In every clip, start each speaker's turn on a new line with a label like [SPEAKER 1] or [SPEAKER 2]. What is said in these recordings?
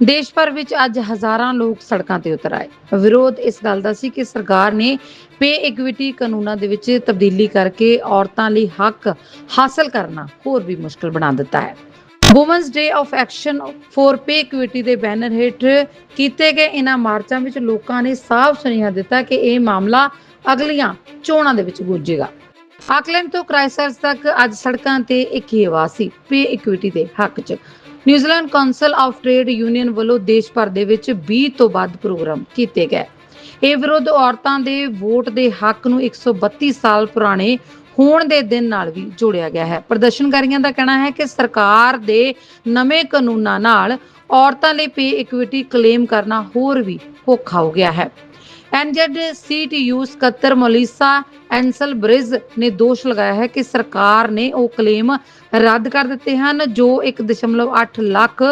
[SPEAKER 1] ਦੇਸ਼ ਭਰ ਵਿੱਚ ਅੱਜ ਹਜ਼ਾਰਾਂ ਲੋਕ ਸੜਕਾਂ ਤੇ ਉਤਰ ਆਏ। ਵਿਰੋਧ ਇਸ ਗੱਲ ਦਾ ਸੀ ਕਿ ਸਰਕਾਰ ਨੇ ਪੇ ਇਕੁਇਟੀ ਕਾਨੂੰਨਾਂ ਦੇ ਵਿੱਚ ਤਬਦੀਲੀ ਕਰਕੇ ਔਰਤਾਂ ਲਈ ਹੱਕ ਹਾਸਲ ਕਰਨਾ ਹੋਰ ਵੀ ਮੁਸ਼ਕਲ ਬਣਾ ਦਿੱਤਾ ਹੈ। Women's day of action for pay equity ਦੇ ਬੈਨਰ ਹੇਠ ਕੀਤੇ ਗਏ ਇਹਨਾਂ ਮਾਰਚਾਂ ਵਿੱਚ ਲੋਕਾਂ ਨੇ ਸਾਫ਼ ਸੁਨੇਹਾ ਦਿੱਤਾ ਕਿ ਇਹ ਮਾਮਲਾ ਅਗਲੀਆਂ ਚੋਣਾਂ ਦੇ ਵਿੱਚ ਗੁੰਜੇਗਾ। ਆਕਲੈਂਡ ਤੋਂ ਕ੍ਰਾਈਸਟਚਰਚ ਤੱਕ ਅੱਜ ਸੜਕਾਂ ਤੇ ਇੱਕ ਹੀ ਆਵਾਜ਼ ਸੀ, ਪੇ ਇਕੁਇਟੀ ਦੇ ਹੱਕ 'ਚ। New Zealand council of trade union ਵੱਲੋਂ ਦੇਸ਼ ਭਰ ਦੇ ਵਿੱਚ 20 ਤੋਂ ਵੱਧ ਪ੍ਰੋਗਰਾਮ ਕੀਤੇ ਗਏ। ਇਹ ਵਿਰੋਧ ਔਰਤਾਂ ਦੇ ਵੋਟ ਦੇ ਹੱਕ ਨੂੰ 132 ਸਾਲ ਪੁਰਾਣੇ ਹੋਣ ਦੇ ਦਿਨ ਨਾਲ ਵੀ ਜੋੜਿਆ ਗਿਆ ਹੈ। ਪ੍ਰਦਰਸ਼ਨਕਾਰੀਆਂ ਦਾ ਕਹਿਣਾ ਹੈ ਕਿ ਸਰਕਾਰ ਦੇ ਨਵੇਂ ਕਾਨੂੰਨਾਂ ਨਾਲ ਔਰਤਾਂ ਲਈ ਪੇ ਇਕੁਇਟੀ ਕਲੇਮ ਕਰਨਾ ਹੋਰ ਵੀ ਔਖਾ ਹੋ ਗਿਆ ਹੈ। ਐਨਜੈਡ ਸੀਟੀਯੂ ਸਕੱਤਰ ਮੋਲਿਸਾ ਐਂਸਲ ਬ੍ਰਿਜ ਨੇ ਦੋਸ਼ ਲਗਾਇਆ ਹੈ ਕਿ ਸਰਕਾਰ ਨੇ ਉਹ ਕਲੇਮ ਰੱਦ ਕਰ ਦਿੱਤੇ ਹਨ, ਜੋ 1.8 ਲੱਖ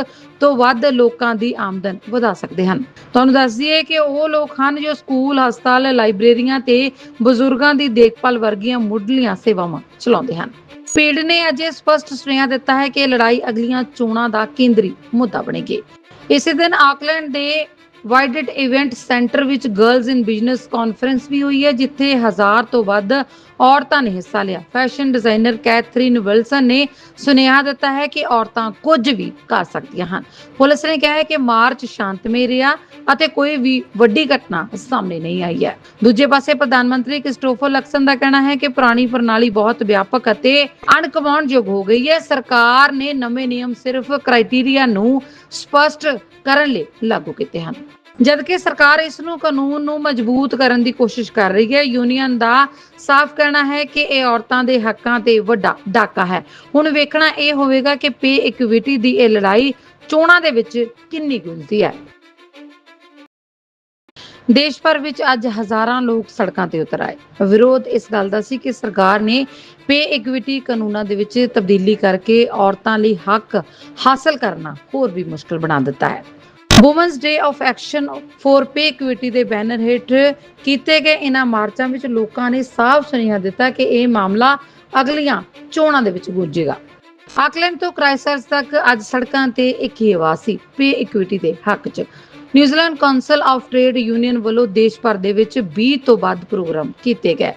[SPEAKER 1] ਤੋਂ ਵੱਧ ਲੋਕਾਂ ਦੀ ਆਮਦਨ ਵਧਾ ਸਕਦੇ ਹਨ। ਤੁਹਾਨੂੰ ਦੱਸ ਦਈਏ ਕਿ ਉਹ ਲੋਕ ਹਨ ਜੋ ਸਕੂਲ, ਹਸਪਤਾਲ, ਲਾਇਬ੍ਰੇਰੀਆਂ ਤੇ ਬਜ਼ੁਰਗਾਂ ਦੀ ਦੇਖਭਾਲ ਵਰਗੀਆਂ ਮੁੱਢਲੀਆਂ ਸੇਵਾਵਾਂ ਚਲਾਉਂਦੇ ਹਨ। ਪੀੜ ਨੇ ਅਜੇ ਸਪਸ਼ਟ ਸੁਨੇਹਾ ਦਿੱਤਾ ਹੈ ਕਿ ਲੜਾਈ ਅਗਲੀਆਂ ਚੋਣਾਂ ਦਾ ਕੇਂਦਰੀ ਮੁੱਦਾ ਬਣੇਗੀ। ਇਸੇ ਦਿਨ ਆਕਲੈਂਡ ਦੇ ਵਾਈਡਡ ਇਵੈਂਟ ਸੈਂਟਰ ਵਿੱਚ ਗਰਲਜ਼ ਇਨ ਬਿਜ਼ਨਸ ਕਾਨਫਰੰਸ ਵੀ ਹੋਈ ਹੈ, ਜਿੱਥੇ ਹਜ਼ਾਰ ਤੋਂ ਵੱਧ ਔਰਤਾਂ ਨੇ ਹਿੱਸਾ ਲਿਆ। ਫੈਸ਼ਨ ਡਿਜ਼ਾਈਨਰ ਕੈਥਰੀਨ ਵਿਲਸਨ ਨੇ ਸੁਨੇਹਾ ਦਿੱਤਾ ਹੈ ਕਿ ਔਰਤਾਂ ਕੁਝ ਵੀ ਕਰ ਸਕਦੀਆਂ ਹਨ। ਪੁਲਿਸ ਨੇ ਕਿਹਾ ਹੈ ਕਿ ਮਾਰਚ ਸ਼ਾਂਤਮਈ ਰਿਹਾ ਅਤੇ ਕੋਈ ਵੀ ਵੱਡੀ ਘਟਨਾ ਸਾਹਮਣੇ ਨਹੀਂ ਆਈ ਹੈ। ਦੂਜੇ ਪਾਸੇ ਪ੍ਰਧਾਨ ਮੰਤਰੀ ਕ੍ਰਿਸਟੋਫਰ ਲਕਸਨ ਦਾ ਕਹਿਣਾ ਹੈ ਕਿ ਪੁਰਾਣੀ ਪ੍ਰਣਾਲੀ ਬਹੁਤ ਵਿਆਪਕ ਅਤੇ ਅਣਕਵਾਉਣਯੋਗ ਹੋ ਗਈ ਹੈ। ਸਰਕਾਰ ਨੇ ਨਵੇਂ ਨਿਯਮ ਸਿਰਫ ਕ੍ਰਾਈਟੇਰੀਆ ਨੂੰ ਸਪਸ਼ਟ ਕਰਨ ਲਈ ਲਾਗੂ ਕੀਤੇ ਹਨ। ਜਦਕਿ ਸਰਕਾਰ ਇਸ ਨੂੰ ਕਾਨੂੰਨ ਨੂੰ ਮਜ਼ਬੂਤ ਕਰਨ ਦੀ ਕੋਸ਼ਿਸ਼ ਕਰ ਰਹੀ ਹੈ, ਯੂਨੀਅਨ ਦਾ ਸਾਫ਼ ਕਹਿਣਾ ਹੈ ਕਿ ਇਹ ਔਰਤਾਂ ਦੇ ਹੱਕਾਂ ਤੇ ਵੱਡਾ ਡਾਕਾ ਹੈ। ਹੁਣ ਵੇਖਣਾ ਇਹ ਹੋਵੇਗਾ ਕਿ ਪੇ ਇਕੁਇਟੀ ਦੀ ਇਹ ਲੜਾਈ ਚੋਣਾਂ ਦੇ ਵਿੱਚ ਕਿੰਨੀ ਗੁੰਝਦੀ ਹੈ। ਦੇਸ਼ ਭਰ ਵਿੱਚ ਅੱਜ ਹਜ਼ਾਰਾਂ ਲੋਕ ਸੜਕਾਂ ਤੇ ਉਤਰ ਆਏ। ਵਿਰੋਧ ਇਸ ਗੱਲ ਦਾ ਸੀ ਕਿ ਸਰਕਾਰ ਨੇ ਪੇ ਇਕੁਇਟੀ ਕਾਨੂੰਨਾਂ ਦੇ ਵਿੱਚ ਤਬਦੀਲੀ ਕਰਕੇ ਔਰਤਾਂ ਲਈ ਹੱਕ ਹਾਸਲ ਕਰਨਾ ਹੋਰ ਵੀ ਮੁਸ਼ਕਲ ਬਣਾ ਦਿੱਤਾ ਹੈ। Women's day of action for pay equity ਦੇ ਬੈਨਰ ਹੇਠ ਕੀਤੇ ਗਏ ਇਹਨਾਂ ਮਾਰਚਾਂ ਵਿੱਚ ਲੋਕਾਂ ਨੇ ਸਾਫ਼ ਸੁਨੇਹਾ ਦਿੱਤਾ ਕਿ ਇਹ ਮਾਮਲਾ ਅਗਲੀਆਂ ਚੋਣਾਂ ਦੇ ਵਿੱਚ ਗੁੰਜੇਗਾ। ਆਕਲੈਂਡ ਤੋਂ ਕ੍ਰਾਈਸਟਚਰਚ ਤੱਕ ਅੱਜ ਸੜਕਾਂ ਤੇ ਇੱਕ ਹੀ ਆਵਾਜ਼ ਸੀ ਪੇ ਇਕੁਇਟੀ ਦੇ ਹੱਕ 'ਚ। New Zealand council of trade union ਵੱਲੋਂ ਦੇਸ਼ ਭਰ ਦੇ ਵਿੱਚ 20 ਤੋਂ ਵੱਧ ਪ੍ਰੋਗਰਾਮ ਕੀਤੇ ਗਏ।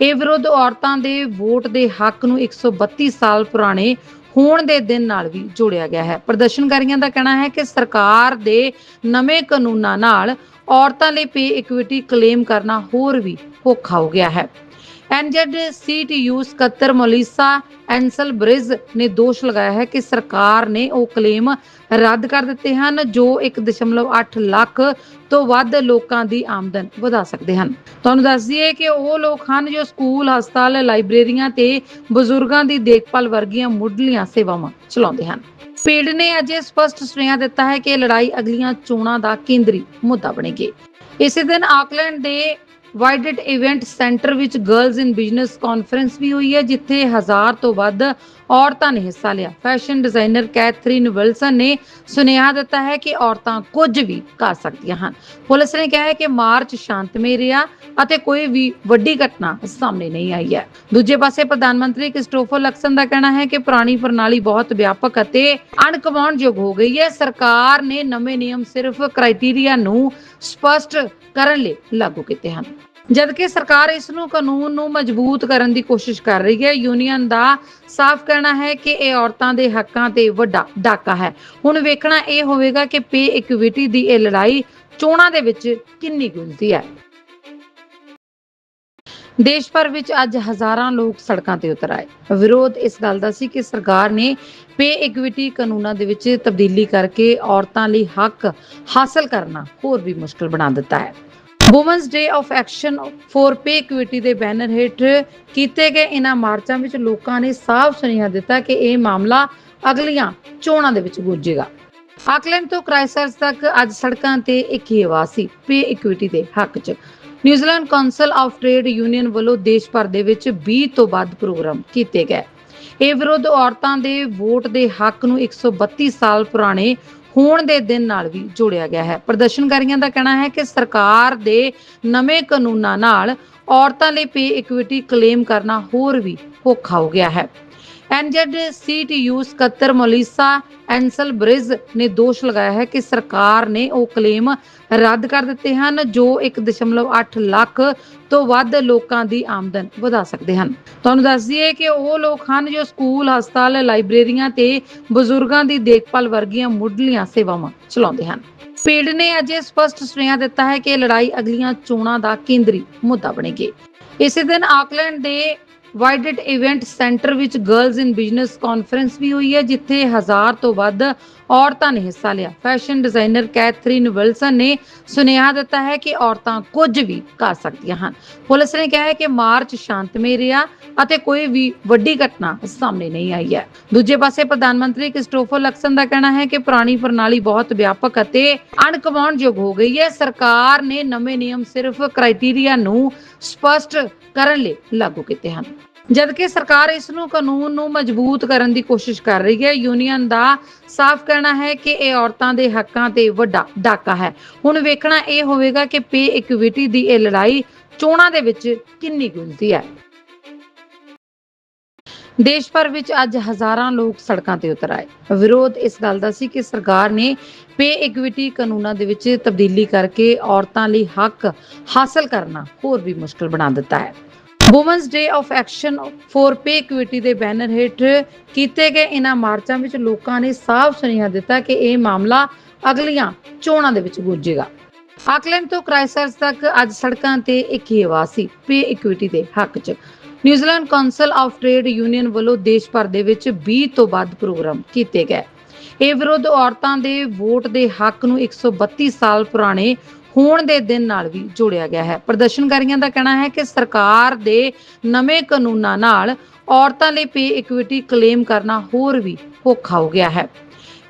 [SPEAKER 1] ਇਹ ਵਿਰੋਧ ਔਰਤਾਂ ਦੇ ਵੋਟ ਦੇ ਹੱਕ ਨੂੰ 132 ਸਾਲ ਪੁਰਾਣੇ ਹੋਣ ਦੇ ਦਿਨ ਨਾਲ ਵੀ ਜੋੜਿਆ ਗਿਆ ਹੈ। ਪ੍ਰਦਰਸ਼ਨਕਾਰੀਆਂ ਦਾ ਕਹਿਣਾ ਹੈ ਕਿ ਸਰਕਾਰ ਦੇ ਨਵੇਂ ਕਾਨੂੰਨਾਂ ਨਾਲ ਔਰਤਾਂ ਲਈ ਪੇ ਇਕੁਇਟੀ ਕਲੇਮ ਕਰਨਾ ਹੋਰ ਵੀ ਔਖਾ ਹੋ ਗਿਆ ਹੈ। ਐਨਜੈਡ ਸੀਟੀਯੂ ਸਕੱਤਰ ਮੋਲਿਸਾ ਐਂਸਲ ਬ੍ਰਿਜ ਨੇ ਦੋਸ਼ ਲਗਾਇਆ ਹੈ ਕਿ ਸਰਕਾਰ ਨੇ ਉਹ ਕਲੇਮ ਰੱਦ ਕਰ ਦਿੱਤੇ ਹਨ, ਜੋ 1.8 ਲੱਖ ਤੋਂ ਵੱਧ ਲੋਕਾਂ ਦੀ ਆਮਦਨ ਵਧਾ ਸਕਦੇ ਹਨ। ਤੁਹਾਨੂੰ ਦੱਸ ਦਈਏ ਕਿ ਉਹ ਲੋਕ ਹਨ ਜੋ ਸਕੂਲ, ਹਸਪਤਾਲ, ਲਾਇਬ੍ਰੇਰੀਆਂ ਤੇ ਬਜ਼ੁਰਗਾਂ ਦੀ ਦੇਖਭਾਲ ਵਰਗੀਆਂ ਮੁੱਢਲੀਆਂ ਸੇਵਾਵਾਂ ਚਲਾਉਂਦੇ ਹਨ। ਪੀੜ ਨੇ ਅਜੇ ਸਪਸ਼ਟ ਸੁਨੇਹਾ ਦਿੱਤਾ ਹੈ ਕਿ ਲੜਾਈ ਅਗਲੀਆਂ ਚੋਣਾਂ ਦਾ ਕੇਂਦਰੀ ਮੁੱਦਾ ਬਣੇਗੀ। ਇਸੇ ਦਿਨ ਆਕਲੈਂਡ ਦੇ ਵਾਈਡਡ ਇਵੈਂਟ ਸੈਂਟਰ ਵਿੱਚ ਗਰਲਜ਼ ਇਨ ਬਿਜ਼ਨਸ ਕਾਨਫਰੰਸ ਵੀ ਹੋਈ ਹੈ, ਜਿੱਥੇ ਹਜ਼ਾਰ ਤੋਂ ਵੱਧ ਔਰਤਾਂ ਨੇ ਹਿੱਸਾ ਲਿਆ। ਫੈਸ਼ਨ ਡਿਜ਼ਾਈਨਰ ਕੈਥਰੀਨ ਵਿਲਸਨ ਨੇ ਸੁਨੇਹਾ ਦਿੱਤਾ ਹੈ ਕਿ ਔਰਤਾਂ ਕੁਝ ਵੀ ਕਰ ਸਕਦੀਆਂ ਹਨ। ਪੁਲਿਸ ਨੇ ਕਿਹਾ ਹੈ ਕਿ ਮਾਰਚ ਸ਼ਾਂਤਮਈ ਰਿਹਾ ਅਤੇ ਕੋਈ ਵੀ ਵੱਡੀ ਘਟਨਾ ਸਾਹਮਣੇ ਨਹੀਂ ਆਈ ਹੈ। ਦੂਜੇ ਪਾਸੇ ਪ੍ਰਧਾਨ ਮੰਤਰੀ ਕ੍ਰਿਸਟੋਫਰ ਲਕਸਨ ਦਾ ਕਹਿਣਾ ਹੈ ਕਿ ਪੁਰਾਣੀ ਪ੍ਰਣਾਲੀ ਬਹੁਤ ਵਿਆਪਕ ਅਤੇ ਅਣਕਵਾਉਣਯੋਗ ਹੋ ਗਈ ਹੈ। ਸਰਕਾਰ ਨੇ ਨਵੇਂ ਨਿਯਮ ਸਿਰਫ ਕ੍ਰਾਈਟੇਰੀਆ ਨੂੰ ਸਪਸ਼ਟ ਕਰਨ ਲਈ ਲਾਗੂ ਕੀਤੇ ਹਨ। ਜਦਕਿ ਸਰਕਾਰ ਇਸ ਨੂੰ ਕਾਨੂੰਨ ਨੂੰ ਮਜ਼ਬੂਤ ਕਰਨ ਦੀ ਕੋਸ਼ਿਸ਼ ਕਰ ਰਹੀ ਹੈ, ਯੂਨੀਅਨ ਦਾ ਸਾਫ਼ ਕਹਿਣਾ ਹੈ ਕਿ ਇਹ ਔਰਤਾਂ ਦੇ ਹੱਕਾਂ ਤੇ ਵੱਡਾ ਡਾਕਾ ਹੈ। ਹੁਣ ਵੇਖਣਾ ਇਹ ਹੋਵੇਗਾ ਕਿ ਪੇ ਇਕੁਇਟੀ ਦੀ ਇਹ ਲੜਾਈ ਚੋਣਾਂ ਦੇ ਵਿੱਚ ਕਿੰਨੀ ਗੁੰਝਦੀ ਹੈ। ਦੇਸ਼ ਭਰ ਵਿੱਚ ਅੱਜ ਹਜ਼ਾਰਾਂ ਲੋਕ ਸੜਕਾਂ ਤੇ ਉਤਰ ਆਏ। ਵਿਰੋਧ ਇਸ ਗੱਲ ਦਾ ਸੀ ਕਿ ਸਰਕਾਰ ਨੇ ਪੇ ਇਕੁਇਟੀ ਕਾਨੂੰਨਾਂ ਦੇ ਵਿੱਚ ਤਬਦੀਲੀ ਕਰਕੇ ਔਰਤਾਂ ਲਈ ਹੱਕ ਹਾਸਲ ਕਰਨਾ ਹੋਰ ਵੀ ਮੁਸ਼ਕਲ ਬਣਾ ਦਿੱਤਾ ਹੈ। Women's day of action for pay equity ਦੇ ਬੈਨਰ ਹੇਠ ਕੀਤੇ ਗਏ ਇਹਨਾਂ ਮਾਰਚਾਂ ਵਿੱਚ ਲੋਕਾਂ ਨੇ ਸਾਫ਼ ਸੁਨੇਹਾ ਦਿੱਤਾ ਕਿ ਇਹ ਮਾਮਲਾ ਅਗਲੀਆਂ ਚੋਣਾਂ ਦੇ ਵਿੱਚ ਗੁੰਜੇਗਾ। ਆਕਲੈਂਡ ਤੋਂ ਕ੍ਰਾਈਸਟਚਰਚ ਤੱਕ ਅੱਜ ਸੜਕਾਂ ਤੇ ਇੱਕ ਹੀ ਆਵਾਜ਼ ਸੀ, ਪੇ ਇਕੁਇਟੀ ਦੇ ਹੱਕ 'ਚ। New Zealand council of trade union ਵੱਲੋਂ ਦੇਸ਼ ਭਰ ਦੇ ਵਿੱਚ 20 ਤੋਂ ਵੱਧ ਪ੍ਰੋਗਰਾਮ ਕੀਤੇ ਗਏ। ਇਹ ਵਿਰੋਧ ਔਰਤਾਂ ਦੇ ਵੋਟ ਦੇ ਹੱਕ ਨੂੰ 132 ਸਾਲ ਪੁਰਾਣੇ ਹੋਣ ਦੇ ਦਿਨ ਨਾਲ ਵੀ ਜੋੜਿਆ ਗਿਆ ਹੈ। ਪ੍ਰਦਰਸ਼ਨਕਾਰੀਆਂ ਦਾ ਕਹਿਣਾ ਹੈ ਕਿ ਸਰਕਾਰ ਦੇ ਨਵੇਂ ਕਾਨੂੰਨਾਂ ਨਾਲ ਔਰਤਾਂ ਲਈ ਪੇ ਇਕੁਇਟੀ ਕਲੇਮ ਕਰਨਾ ਹੋਰ ਵੀ ਔਖਾ ਹੋ ਗਿਆ ਹੈ। ਐਨਜੈਡ ਸੀਟੀਯੂ ਸਕੱਤਰ ਮੋਲਿਸਾ ਐਂਸਲ ਬ੍ਰਿਜ ਨੇ ਦੋਸ਼ ਲਗਾਇਆ ਹੈ ਕਿ ਸਰਕਾਰ ਨੇ ਉਹ ਕਲੇਮ ਰੱਦ ਕਰ ਦਿੱਤੇ ਹਨ, ਜੋ 1.8 ਲੱਖ ਤੋਂ ਵੱਧ ਲੋਕਾਂ ਦੀ ਆਮਦਨ ਵਧਾ ਸਕਦੇ ਹਨ। ਤੁਹਾਨੂੰ ਦੱਸ ਦਈਏ ਕਿ ਉਹ ਲੋਕ ਹਨ ਜੋ ਸਕੂਲ, ਹਸਪਤਾਲ, ਲਾਇਬ੍ਰੇਰੀਆਂ ਤੇ ਬਜ਼ੁਰਗਾਂ ਦੀ ਦੇਖਭਾਲ ਵਰਗੀਆਂ ਮੁੱਢਲੀਆਂ ਸੇਵਾਵਾਂ ਚਲਾਉਂਦੇ ਹਨ। ਪੀੜ ਨੇ ਅਜੇ ਸਪਸ਼ਟ ਸੁਨੇਹਾ ਦਿੱਤਾ ਹੈ ਕਿ ਲੜਾਈ ਅਗਲੀਆਂ ਚੋਣਾਂ ਦਾ ਕੇਂਦਰੀ ਮੁੱਦਾ ਬਣੇਗੀ। ਇਸੇ ਦਿਨ ਆਕਲੈਂਡ ਦੇ ਵਾਈਡਡ ਇਵੈਂਟ ਸੈਂਟਰ ਵਿੱਚ ਗਰਲਜ਼ ਇਨ ਬਿਜ਼ਨਸ ਕਾਨਫਰੰਸ ਵੀ ਹੋਈ ਹੈ, ਜਿੱਥੇ ਹਜ਼ਾਰ ਤੋਂ ਵੱਧ ਔਰਤਾਂ ਨੇ ਹਿੱਸਾ ਲਿਆ। ਫੈਸ਼ਨ ਡਿਜ਼ਾਈਨਰ ਕੈਥਰੀਨ ਵਿਲਸਨ ਨੇ ਸੁਨੇਹਾ ਦਿੱਤਾ ਹੈ ਕਿ ਔਰਤਾਂ ਕੁਝ ਵੀ ਕਰ ਸਕਦੀਆਂ ਹਨ। ਪੁਲਿਸ ਨੇ ਕਿਹਾ ਹੈ ਕਿ ਮਾਰਚ ਸ਼ਾਂਤਮਈ ਰਿਹਾ ਅਤੇ ਕੋਈ ਵੀ ਵੱਡੀ ਘਟਨਾ ਸਾਹਮਣੇ ਨਹੀਂ ਆਈ ਹੈ। ਦੂਜੇ ਪਾਸੇ ਪ੍ਰਧਾਨ ਮੰਤਰੀ ਕ੍ਰਿਸਟੋਫਰ ਲਕਸਨ ਦਾ ਕਹਿਣਾ ਹੈ ਕਿ ਪੁਰਾਣੀ ਪ੍ਰਣਾਲੀ ਬਹੁਤ ਵਿਆਪਕ ਅਤੇ ਅਣਕਵਾਉਣਯੋਗ ਹੋ ਗਈ ਹੈ। ਸਰਕਾਰ ਨੇ ਨਵੇਂ ਨਿਯਮ ਸਿਰਫ ਕ੍ਰਾਈਟੇਰੀਆ ਨੂੰ ਸਪਸ਼ਟ ਕਰਨ ਲਈ ਲਾਗੂ ਕੀਤੇ ਹਨ। ਜਦਕਿ ਸਰਕਾਰ ਇਸ ਨੂੰ ਕਾਨੂੰਨ ਨੂੰ ਮਜ਼ਬੂਤ ਕਰਨ ਦੀ ਕੋਸ਼ਿਸ਼ ਕਰ ਰਹੀ ਹੈ, ਯੂਨੀਅਨ ਦਾ ਸਾਫ਼ ਕਹਿਣਾ ਹੈ ਕਿ ਇਹ ਔਰਤਾਂ ਦੇ ਹੱਕਾਂ ਤੇ ਵੱਡਾ ਡਾਕਾ ਹੈ। ਹੁਣ ਵੇਖਣਾ ਇਹ ਹੋਵੇਗਾ ਕਿ ਪੇ ਇਕੁਇਟੀ ਦੀ ਇਹ ਲੜਾਈ ਚੋਣਾਂ ਦੇ ਵਿੱਚ ਕਿੰਨੀ ਗੁੰਝਦੀ ਹੈ। ਦੇਸ਼ ਭਰ ਵਿੱਚ ਅੱਜ ਹਜ਼ਾਰਾਂ ਲੋਕ ਸੜਕਾਂ ਤੇ ਉਤਰ ਆਏ। ਵਿਰੋਧ ਇਸ ਗੱਲ ਦਾ ਸੀ ਕਿ ਸਰਕਾਰ ਨੇ ਪੇ ਇਕੁਇਟੀ ਕਾਨੂੰਨਾਂ ਦੇ ਵਿੱਚ ਤਬਦੀਲੀ ਕਰਕੇ ਔਰਤਾਂ ਲਈ ਹੱਕ ਹਾਸਲ ਕਰਨਾ ਹੋਰ ਵੀ ਮੁਸ਼ਕਲ ਬਣਾ ਦਿੱਤਾ ਹੈ। Women's day of action for pay equity ਦੇ ਬੈਨਰ ਹੇਠ ਕੀਤੇ ਗਏ ਇਹਨਾਂ ਮਾਰਚਾਂ ਵਿੱਚ ਲੋਕਾਂ ਨੇ ਸਾਫ਼ ਸੁਨੇਹਾ ਦਿੱਤਾ ਕਿ ਇਹ ਮਾਮਲਾ ਅਗਲੀਆਂ ਚੋਣਾਂ ਦੇ ਵਿੱਚ ਗੁੰਜੇਗਾ। ਆਕਲੈਂਡ ਤੋਂ ਕ੍ਰਾਈਸਰਸ ਤੱਕ ਅੱਜ ਸੜਕਾਂ ਤੇ ਇੱਕ ਹੀ ਆਵਾਜ਼ ਸੀ, ਪੇ ਇਕੁਇਟੀ ਦੇ ਹੱਕ 'ਚ। New Zealand council of trade union ਵੱਲੋਂ ਦੇਸ਼ ਭਰ ਦੇ ਵਿੱਚ 20 ਤੋਂ ਵੱਧ ਪ੍ਰੋਗਰਾਮ ਕੀਤੇ ਗਏ। ਇਹ ਵਿਰੋਧ ਔਰਤਾਂ ਦੇ ਵੋਟ ਦੇ ਹੱਕ ਨੂੰ 132 ਸਾਲ ਪੁਰਾਣੇ ਹੋਣ ਦੇ ਦਿਨ ਨਾਲ ਵੀ ਜੋੜਿਆ ਗਿਆ ਹੈ। ਪ੍ਰਦਰਸ਼ਨਕਾਰੀਆਂ ਦਾ ਕਹਿਣਾ ਹੈ ਕਿ ਸਰਕਾਰ ਦੇ ਨਵੇਂ ਕਾਨੂੰਨਾਂ ਨਾਲ ਔਰਤਾਂ ਲਈ ਪੇ ਇਕੁਇਟੀ ਕਲੇਮ ਕਰਨਾ ਹੋਰ ਵੀ ਔਖਾ ਹੋ ਗਿਆ ਹੈ।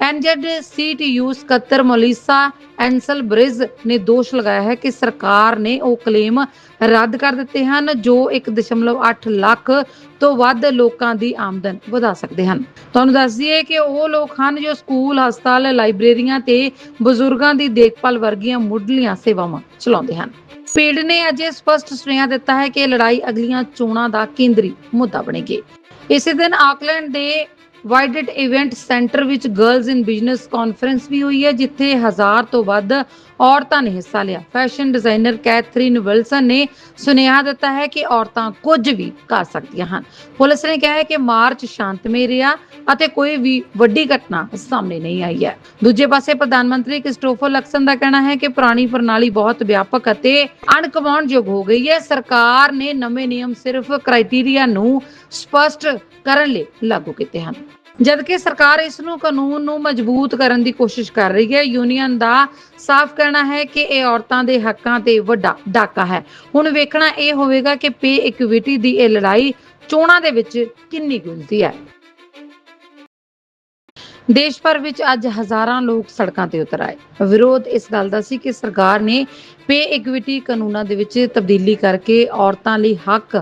[SPEAKER 1] ਐਨਜੈਡ ਸੀਟੀਯੂ ਸਕੱਤਰ ਮੋਲਿਸਾ ਐਂਸਲ ਬ੍ਰਿਜ ਨੇ ਦੋਸ਼ ਲਗਾਇਆ ਹੈ ਕਿ ਸਰਕਾਰ ਨੇ ਉਹ ਕਲੇਮ ਰੱਦ ਕਰ ਦਿੱਤੇ ਹਨ, ਜੋ 1.8 ਲੱਖ ਤੋਂ ਵੱਧ ਲੋਕਾਂ ਦੀ ਆਮਦਨ ਵਧਾ ਸਕਦੇ ਹਨ। ਤੁਹਾਨੂੰ ਦੱਸ ਦਈਏ ਕਿ ਉਹ ਲੋਕ ਹਨ ਜੋ ਸਕੂਲ, ਹਸਪਤਾਲ, ਲਾਇਬ੍ਰੇਰੀਆਂ ਤੇ ਬਜ਼ੁਰਗਾਂ ਦੀ ਦੇਖਭਾਲ ਵਰਗੀਆਂ ਮੁੱਢਲੀਆਂ ਸੇਵਾਵਾਂ ਚਲਾਉਂਦੇ ਹਨ। ਪੀੜ ਨੇ ਅਜੇ ਸਪਸ਼ਟ ਸੁਨੇਹਾ ਦਿੱਤਾ ਹੈ ਕਿ ਲੜਾਈ ਅਗਲੀਆਂ ਚੋਣਾਂ ਦਾ ਕੇਂਦਰੀ ਮੁੱਦਾ ਬਣੇਗੀ। ਇਸੇ ਦਿਨ ਆਕਲੈਂਡ ਦੇ ਵਾਈਡਡ ਇਵੈਂਟ ਸੈਂਟਰ ਵਿੱਚ ਗਰਲਜ਼ ਇਨ ਬਿਜ਼ਨਸ ਕਾਨਫਰੰਸ ਵੀ ਹੋਈ ਹੈ, ਜਿੱਥੇ ਹਜ਼ਾਰ ਤੋਂ ਵੱਧ ਔਰਤਾਂ ਨੇ ਹਿੱਸਾ ਲਿਆ। ਫੈਸ਼ਨ ਡਿਜ਼ਾਈਨਰ ਕੈਥਰੀਨ ਵਿਲਸਨ ਨੇ ਸੁਨੇਹਾ ਦਿੱਤਾ ਹੈ ਕਿ ਔਰਤਾਂ ਕੁਝ ਵੀ ਕਰ ਸਕਦੀਆਂ ਹਨ। ਪੁਲਿਸ ਨੇ ਕਿਹਾ ਹੈ ਕਿ ਮਾਰਚ ਸ਼ਾਂਤਮਈ ਰਿਹਾ ਅਤੇ ਕੋਈ ਵੀ ਵੱਡੀ ਘਟਨਾ ਸਾਹਮਣੇ ਨਹੀਂ ਆਈ ਹੈ। ਦੂਜੇ ਪਾਸੇ ਪ੍ਰਧਾਨ ਮੰਤਰੀ ਕ੍ਰਿਸਟੋਫਰ ਲਕਸਨ ਦਾ ਕਹਿਣਾ ਹੈ ਕਿ ਪੁਰਾਣੀ ਪ੍ਰਣਾਲੀ ਬਹੁਤ ਵਿਆਪਕ ਅਤੇ ਅਣਕਵਾਉਣਯੋਗ ਹੋ ਗਈ ਹੈ। ਸਰਕਾਰ ਨੇ ਨਵੇਂ ਨਿਯਮ ਸਿਰਫ ਕ੍ਰਾਈਟੇਰੀਆ ਨੂੰ ਸਪਸ਼ਟ ਕਰਨ ਲਈ ਲਾਗੂ ਕੀਤੇ ਹਨ। ਜਦਕਿ ਸਰਕਾਰ ਇਸ ਨੂੰ ਕਾਨੂੰਨ ਨੂੰ ਮਜ਼ਬੂਤ ਕਰਨ ਦੀ ਕੋਸ਼ਿਸ਼ ਕਰ ਰਹੀ ਹੈ, ਯੂਨੀਅਨ ਦਾ ਸਾਫ਼ ਕਹਿਣਾ ਹੈ ਕਿ ਇਹ ਔਰਤਾਂ ਦੇ ਹੱਕਾਂ ਤੇ ਵੱਡਾ ਡਾਕਾ ਹੈ। ਹੁਣ ਵੇਖਣਾ ਇਹ ਹੋਵੇਗਾ ਕਿ ਪੇ ਇਕੁਇਟੀ ਦੀ ਇਹ ਲੜਾਈ ਚੋਣਾਂ ਦੇ ਵਿੱਚ ਕਿੰਨੀ ਗੁੰਝਦੀ ਹੈ। ਦੇਸ਼ ਭਰ ਵਿੱਚ ਅੱਜ ਹਜ਼ਾਰਾਂ ਲੋਕ ਸੜਕਾਂ ਤੇ ਉਤਰ ਆਏ। ਵਿਰੋਧ ਇਸ ਗੱਲ ਦਾ ਸੀ ਕਿ ਸਰਕਾਰ ਨੇ ਪੇ ਇਕੁਇਟੀ ਕਾਨੂੰਨਾਂ ਦੇ ਵਿੱਚ ਤਬਦੀਲੀ ਕਰਕੇ ਔਰਤਾਂ ਲਈ ਹੱਕ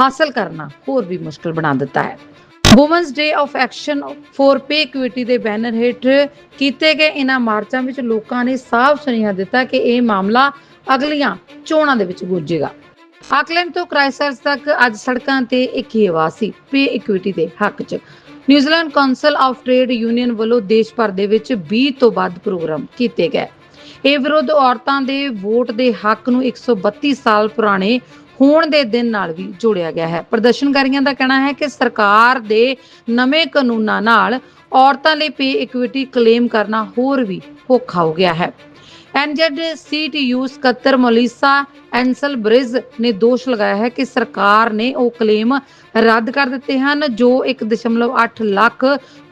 [SPEAKER 1] ਹਾਸਲ ਕਰਨਾ ਹੋਰ ਵੀ ਮੁਸ਼ਕਲ ਬਣਾ ਦਿੱਤਾ ਹੈ। Women's day of action for pay equity ਦੇ ਬੈਨਰ ਹੇਠ ਕੀਤੇ ਗਏ ਇਹਨਾਂ ਮਾਰਚਾਂ ਵਿੱਚ ਲੋਕਾਂ ਨੇ ਸਾਫ਼ ਸੁਨੇਹਾ ਦਿੱਤਾ ਕਿ ਇਹ ਮਾਮਲਾ ਅਗਲੀਆਂ ਚੋਣਾਂ ਦੇ ਵਿੱਚ ਗੁੰਜੇਗਾ। ਆਕਲੈਂਡ ਤੋਂ ਕ੍ਰਾਈਸਰਸ ਤੱਕ ਅੱਜ ਸੜਕਾਂ ਤੇ ਇੱਕ ਹੀ ਆਵਾਜ਼ ਸੀ, ਪੇ ਇਕੁਇਟੀ ਦੇ ਹੱਕ 'ਚ। New Zealand council of trade union ਵੱਲੋਂ ਦੇਸ਼ ਭਰ ਦੇ ਵਿੱਚ 20 ਤੋਂ ਵੱਧ ਪ੍ਰੋਗਰਾਮ ਕੀਤੇ ਗਏ। ਇਹ ਵਿਰੋਧ ਔਰਤਾਂ ਦੇ ਵੋਟ ਦੇ ਹੱਕ ਨੂੰ 132 ਸਾਲ ਪੁਰਾਣੇ ਹੋਣ ਦੇ ਦਿਨ ਨਾਲ ਵੀ ਜੋੜਿਆ ਗਿਆ ਹੈ। ਪ੍ਰਦਰਸ਼ਨਕਾਰੀਆਂ ਦਾ ਕਹਿਣਾ ਹੈ ਕਿ ਸਰਕਾਰ ਦੇ ਨਵੇਂ ਕਾਨੂੰਨਾਂ ਨਾਲ ਔਰਤਾਂ ਲਈ ਪੇ ਇਕੁਇਟੀ ਕਲੇਮ ਕਰਨਾ ਹੋਰ ਵੀ ਔਖਾ ਹੋ ਗਿਆ ਹੈ। ਐਨਜੈਡ ਸੀਟੀਯੂ ਸਕੱਤਰ ਮੋਲਿਸਾ ਐਂਸਲ ਬ੍ਰਿਜ ਨੇ ਦੋਸ਼ ਲਗਾਇਆ ਹੈ ਕਿ ਸਰਕਾਰ ਨੇ ਉਹ ਕਲੇਮ ਰੱਦ ਕਰ ਦਿੱਤੇ ਹਨ, ਜੋ 1.8 ਲੱਖ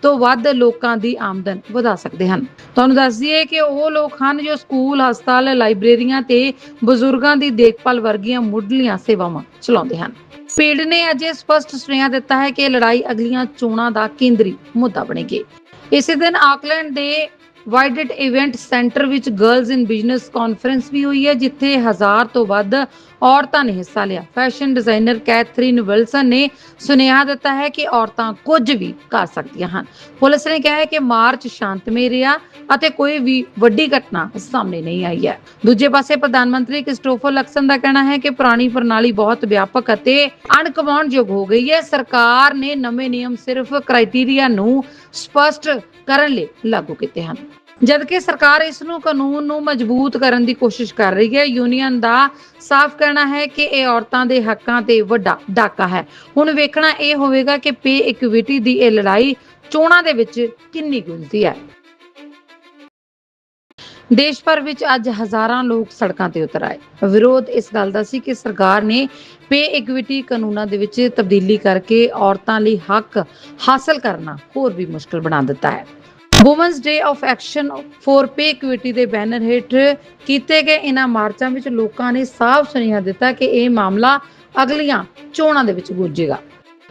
[SPEAKER 1] ਤੋਂ ਵੱਧ ਲੋਕਾਂ ਦੀ ਆਮਦਨ ਵਧਾ ਸਕਦੇ ਹਨ। ਤੁਹਾਨੂੰ ਦੱਸ ਦਈਏ ਕਿ ਉਹ ਲੋਕ ਹਨ ਜੋ ਸਕੂਲ, ਹਸਪਤਾਲ, ਲਾਇਬ੍ਰੇਰੀਆਂ ਤੇ ਬਜ਼ੁਰਗਾਂ ਦੀ ਦੇਖਭਾਲ ਵਰਗੀਆਂ ਮੁੱਢਲੀਆਂ ਸੇਵਾਵਾਂ ਚਲਾਉਂਦੇ ਹਨ। ਪੀੜ ਨੇ ਅਜੇ ਸਪਸ਼ਟ ਸੁਨੇਹਾ ਦਿੱਤਾ ਹੈ ਕਿ ਲੜਾਈ ਅਗਲੀਆਂ ਚੋਣਾਂ ਦਾ ਕੇਂਦਰੀ ਮੁੱਦਾ ਬਣੇਗੀ। ਇਸੇ ਦਿਨ ਆਕਲੈਂਡ ਦੇ ਵਾਈਡਡ ਇਵੈਂਟ ਸੈਂਟਰ ਵਿੱਚ ਗਰਲਜ਼ ਇਨ ਬਿਜ਼ਨਸ ਕਾਨਫਰੰਸ ਵੀ ਹੋਈ ਹੈ, ਜਿੱਥੇ ਹਜ਼ਾਰ ਤੋਂ ਵੱਧ ਔਰਤਾਂ ਨੇ ਹਿੱਸਾ ਲਿਆ। ਫੈਸ਼ਨ ਡਿਜ਼ਾਈਨਰ ਕੈਥਰੀਨ ਵਿਲਸਨ ਨੇ ਸੁਨੇਹਾ ਦਿੱਤਾ ਹੈ ਕਿ ਔਰਤਾਂ ਕੁਝ ਵੀ ਕਰ ਸਕਦੀਆਂ ਹਨ। ਪੁਲਿਸ ਨੇ ਕਿਹਾ ਹੈ ਕਿ ਮਾਰਚ ਸ਼ਾਂਤਮਈ ਰਿਹਾ ਅਤੇ ਕੋਈ ਵੀ ਵੱਡੀ ਘਟਨਾ ਸਾਹਮਣੇ ਨਹੀਂ ਆਈ ਹੈ। ਦੂਜੇ ਪਾਸੇ ਪ੍ਰਧਾਨ ਮੰਤਰੀ ਕ੍ਰਿਸਟੋਫਰ ਲਕਸਨ ਦਾ ਕਹਿਣਾ ਹੈ ਕਿ ਪੁਰਾਣੀ ਪ੍ਰਣਾਲੀ ਬਹੁਤ ਵਿਆਪਕ ਅਤੇ ਅਣਕਵਾਉਣਯੋਗ ਹੋ ਗਈ ਹੈ। ਸਰਕਾਰ ਨੇ ਨਵੇਂ ਨਿਯਮ ਸਿਰਫ ਕ੍ਰਾਈਟੇਰੀਆ ਨੂੰ ਸਪਸ਼ਟ ਕਰਨ ਲਈ ਲਾਗੂ ਕੀਤੇ ਹਨ। ਜਦਕਿ ਸਰਕਾਰ ਇਸ ਨੂੰ ਕਾਨੂੰਨ ਨੂੰ ਮਜ਼ਬੂਤ ਕਰਨ ਦੀ ਕੋਸ਼ਿਸ਼ ਕਰ ਰਹੀ ਹੈ, ਯੂਨੀਅਨ ਦਾ ਸਾਫ਼ ਕਹਿਣਾ ਹੈ ਕਿ ਇਹ ਔਰਤਾਂ ਦੇ ਹੱਕਾਂ ਤੇ ਵੱਡਾ ਡਾਕਾ ਹੈ। ਹੁਣ ਵੇਖਣਾ ਇਹ ਹੋਵੇਗਾ ਕਿ ਪੇ ਇਕੁਇਟੀ ਦੀ ਇਹ ਲੜਾਈ ਚੋਣਾਂ ਦੇ ਵਿੱਚ ਕਿੰਨੀ ਗੁੰਝਦੀ ਹੈ। ਦੇਸ਼ ਭਰ ਵਿੱਚ ਅੱਜ ਹਜ਼ਾਰਾਂ ਲੋਕ ਸੜਕਾਂ ਤੇ ਉਤਰ ਆਏ। ਵਿਰੋਧ ਇਸ ਗੱਲ ਦਾ ਸੀ ਕਿ ਸਰਕਾਰ ਨੇ ਪੇ ਇਕੁਇਟੀ ਕਾਨੂੰਨਾਂ ਦੇ ਵਿੱਚ ਤਬਦੀਲੀ ਕਰਕੇ ਔਰਤਾਂ ਲਈ ਹੱਕ ਹਾਸਲ ਕਰਨਾ ਹੋਰ ਵੀ ਮੁਸ਼ਕਲ ਬਣਾ ਦਿੱਤਾ ਹੈ। Women's day of action for pay equity ਦੇ ਬੈਨਰ ਹੇਠ ਕੀਤੇ ਗਏ ਇਹਨਾਂ ਮਾਰਚਾਂ ਵਿੱਚ ਲੋਕਾਂ ਨੇ ਸਾਫ਼ ਸੁਨੇਹਾ ਦਿੱਤਾ ਕਿ ਇਹ ਮਾਮਲਾ ਅਗਲੀਆਂ ਚੋਣਾਂ ਦੇ ਵਿੱਚ ਗੁੰਜੇਗਾ।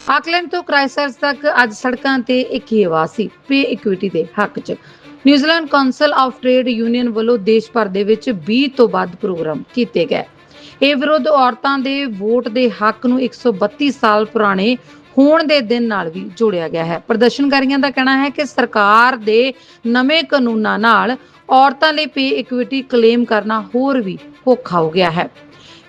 [SPEAKER 1] ਆਕਲੈਂਡ ਤੋਂ ਕ੍ਰਾਈਸਰਸ ਤੱਕ ਅੱਜ ਸੜਕਾਂ ਤੇ ਇੱਕ ਹੀ ਆਵਾਜ਼ ਸੀ, ਪੇ ਇਕੁਇਟੀ ਦੇ ਹੱਕ 'ਚ। New Zealand council of trade union ਵੱਲੋਂ ਦੇਸ਼ ਭਰ ਦੇ ਵਿੱਚ 20 ਤੋਂ ਵੱਧ ਪ੍ਰੋਗਰਾਮ ਕੀਤੇ ਗਏ। ਇਹ ਵਿਰੋਧ ਔਰਤਾਂ ਦੇ ਵੋਟ ਦੇ ਹੱਕ ਨੂੰ 132 ਸਾਲ ਪੁਰਾਣੇ ਹੋਣ ਦੇ ਦਿਨ ਨਾਲ ਵੀ ਜੋੜਿਆ ਗਿਆ ਹੈ। ਪ੍ਰਦਰਸ਼ਨਕਾਰੀਆਂ ਦਾ ਕਹਿਣਾ ਹੈ ਕਿ ਸਰਕਾਰ ਦੇ ਨਵੇਂ ਕਾਨੂੰਨਾਂ ਨਾਲ ਔਰਤਾਂ ਲਈ ਪੇ ਇਕੁਇਟੀ ਕਲੇਮ ਕਰਨਾ ਹੋਰ ਵੀ ਔਖਾ ਹੋ ਗਿਆ ਹੈ।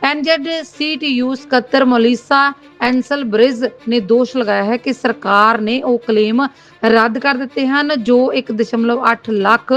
[SPEAKER 1] ਐਨਜੈਡ ਸੀਟੀਯੂ ਸਕੱਤਰ ਮੋਲਿਸਾ ਐਂਸਲ ਬ੍ਰਿਜ ਨੇ ਦੋਸ਼ ਲਗਾਇਆ ਹੈ ਕਿ ਸਰਕਾਰ ਨੇ ਉਹ ਕਲੇਮ ਰੱਦ ਕਰ ਦਿੱਤੇ ਹਨ, ਜੋ 1.8 ਲੱਖ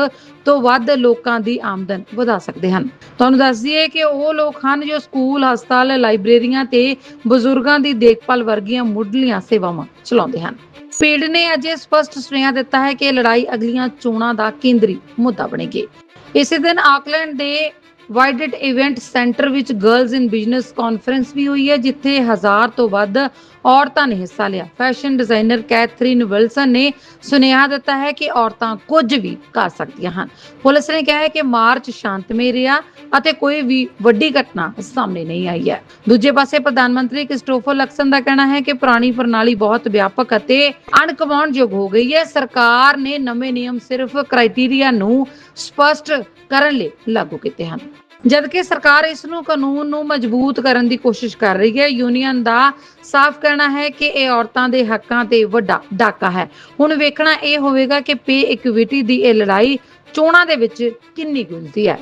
[SPEAKER 1] ਤੋਂ ਵੱਧ ਲੋਕਾਂ ਦੀ ਆਮਦਨ ਵਧਾ ਸਕਦੇ ਹਨ। ਤੁਹਾਨੂੰ ਦੱਸ ਦਈਏ ਕਿ ਉਹ ਲੋਕ ਹਨ ਜੋ ਸਕੂਲ, ਹਸਪਤਾਲ, ਲਾਇਬ੍ਰੇਰੀਆਂ ਤੇ ਬਜ਼ੁਰਗਾਂ ਦੀ ਦੇਖਭਾਲ ਵਰਗੀਆਂ ਮੁੱਢਲੀਆਂ ਸੇਵਾਵਾਂ ਚਲਾਉਂਦੇ ਹਨ। ਪੀੜ ਨੇ ਅਜੇ ਸਪਸ਼ਟ ਸੁਨੇਹਾ ਦਿੱਤਾ ਹੈ ਕਿ ਲੜਾਈ ਅਗਲੀਆਂ ਚੋਣਾਂ ਦਾ ਕੇਂਦਰੀ ਮੁੱਦਾ ਬਣੇਗੀ। ਇਸੇ ਦਿਨ ਆਕਲੈਂਡ ਦੇ ਵਾਈਡਡ ਇਵੈਂਟ ਸੈਂਟਰ ਵਿੱਚ ਗਰਲਜ਼ ਇਨ ਬਿਜ਼ਨਸ ਕਾਨਫਰੰਸ ਵੀ ਹੋਈ ਹੈ, ਜਿੱਥੇ ਹਜ਼ਾਰ ਤੋਂ ਵੱਧ ਔਰਤਾਂ ਨੇ ਹਿੱਸਾ ਲਿਆ। ਫੈਸ਼ਨ ਡਿਜ਼ਾਈਨਰ ਕੈਥਰੀਨ ਵਿਲਸਨ ਨੇ ਸੁਨੇਹਾ ਦਿੱਤਾ ਹੈ ਕਿ ਔਰਤਾਂ ਕੁਝ ਵੀ ਕਰ ਸਕਦੀਆਂ ਹਨ। ਪੁਲਿਸ ਨੇ ਕਿਹਾ ਹੈ ਕਿ ਮਾਰਚ ਸ਼ਾਂਤਮਈ ਰਿਹਾ ਅਤੇ ਕੋਈ ਵੀ ਵੱਡੀ ਘਟਨਾ ਸਾਹਮਣੇ ਨਹੀਂ ਆਈ ਹੈ। ਦੂਜੇ ਪਾਸੇ ਪ੍ਰਧਾਨ ਮੰਤਰੀ ਕ੍ਰਿਸਟੋਫਰ ਲਕਸਨ ਦਾ ਕਹਿਣਾ ਹੈ ਕਿ ਪੁਰਾਣੀ ਪ੍ਰਣਾਲੀ ਬਹੁਤ ਵਿਆਪਕ ਅਤੇ ਅਣਕਵਾਉਣਯੋਗ ਹੋ ਗਈ ਹੈ। ਸਰਕਾਰ ਨੇ ਨਵੇਂ ਨਿਯਮ ਸਿਰਫ ਕ੍ਰਾਈਟੇਰੀਆ ਨੂੰ ਸਪਸ਼ਟ ਕਰਨ ਲਈ ਲਾਗੂ ਕੀਤੇ ਹਨ। ਜਦਕਿ ਸਰਕਾਰ ਇਸ ਨੂੰ ਕਾਨੂੰਨ ਨੂੰ ਮਜ਼ਬੂਤ ਕਰਨ ਦੀ ਕੋਸ਼ਿਸ਼ ਕਰ ਰਹੀ ਹੈ, ਯੂਨੀਅਨ ਦਾ ਸਾਫ਼ ਕਹਿਣਾ ਹੈ ਕਿ ਇਹ ਔਰਤਾਂ ਦੇ ਹੱਕਾਂ ਤੇ ਵੱਡਾ ਡਾਕਾ ਹੈ। ਹੁਣ ਵੇਖਣਾ ਇਹ ਹੋਵੇਗਾ ਕਿ ਪੇ ਇਕੁਇਟੀ ਦੀ ਇਹ ਲੜਾਈ ਚੋਣਾਂ ਦੇ ਵਿੱਚ ਕਿੰਨੀ ਗੁੰਝਦੀ ਹੈ।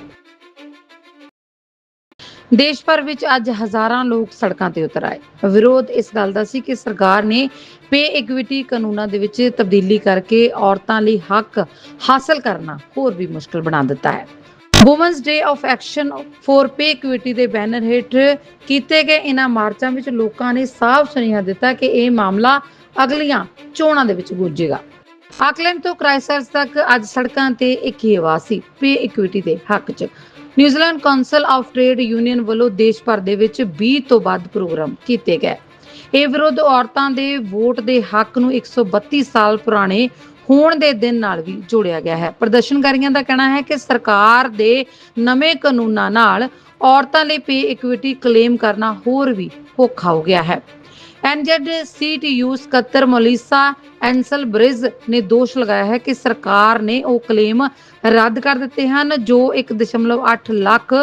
[SPEAKER 1] ਦੇਸ਼ ਭਰ ਵਿੱਚ ਅੱਜ ਹਜ਼ਾਰਾਂ ਲੋਕ ਸੜਕਾਂ ਤੇ ਉਤਰ ਆਏ। ਵਿਰੋਧ ਇਸ ਗੱਲ ਦਾ ਸੀ ਕਿ ਸਰਕਾਰ ਨੇ ਪੇ ਇਕੁਇਟੀ ਕਾਨੂੰਨਾਂ ਦੇ ਵਿੱਚ ਤਬਦੀਲੀ ਕਰਕੇ ਔਰਤਾਂ ਲਈ ਹੱਕ ਹਾਸਲ ਕਰਨਾ ਹੋਰ ਵੀ ਮੁਸ਼ਕਲ ਬਣਾ ਦਿੱਤਾ ਹੈ। Women's day of action for pay equity ਦੇ ਬੈਨਰ ਹੇਠ ਕੀਤੇ ਗਏ ਇਹਨਾਂ ਮਾਰਚਾਂ ਵਿੱਚ ਲੋਕਾਂ ਨੇ ਸਾਫ਼ ਸੁਨੇਹਾ ਦਿੱਤਾ ਕਿ ਇਹ ਮਾਮਲਾ ਅਗਲੀਆਂ ਚੋਣਾਂ ਦੇ ਵਿੱਚ ਗੁੰਜੇਗਾ। ਆਕਲੈਂਡ ਤੋਂ ਕ੍ਰਾਈਸਰਸ ਤੱਕ ਅੱਜ ਸੜਕਾਂ ਤੇ ਇੱਕ ਹੀ ਆਵਾਜ਼ ਸੀ, ਪੇ ਇਕੁਇਟੀ ਦੇ ਹੱਕ 'ਚ। New Zealand council of trade union ਵੱਲੋਂ ਦੇਸ਼ ਭਰ ਦੇ ਵਿੱਚ 20 ਤੋਂ ਵੱਧ ਪ੍ਰੋਗਰਾਮ ਕੀਤੇ ਗਏ। ਇਹ ਵਿਰੋਧ ਔਰਤਾਂ ਦੇ ਵੋਟ ਦੇ ਹੱਕ ਨੂੰ 132 ਸਾਲ ਪੁਰਾਣੇ ਹੋਣ ਦੇ ਦਿਨ ਨਾਲ ਵੀ ਜੋੜਿਆ ਗਿਆ ਹੈ। ਪ੍ਰਦਰਸ਼ਨਕਾਰੀਆਂ ਦਾ ਕਹਿਣਾ ਹੈ ਕਿ ਸਰਕਾਰ ਦੇ ਨਵੇਂ ਕਾਨੂੰਨਾਂ ਨਾਲ ਔਰਤਾਂ ਲਈ ਪੇ ਇਕੁਇਟੀ ਕਲੇਮ ਕਰਨਾ ਹੋਰ ਵੀ ਔਖਾ ਹੋ ਗਿਆ ਹੈ। ਐਨਜੈਡ ਸੀਟੀਯੂ ਸਕੱਤਰ ਮੋਲਿਸਾ ਐਂਸਲ ਬ੍ਰਿਜ ਨੇ ਦੋਸ਼ ਲਗਾਇਆ ਹੈ ਕਿ ਸਰਕਾਰ ਨੇ ਉਹ ਕਲੇਮ ਰੱਦ ਕਰ ਦਿੱਤੇ ਹਨ, ਜੋ 1.8 ਲੱਖ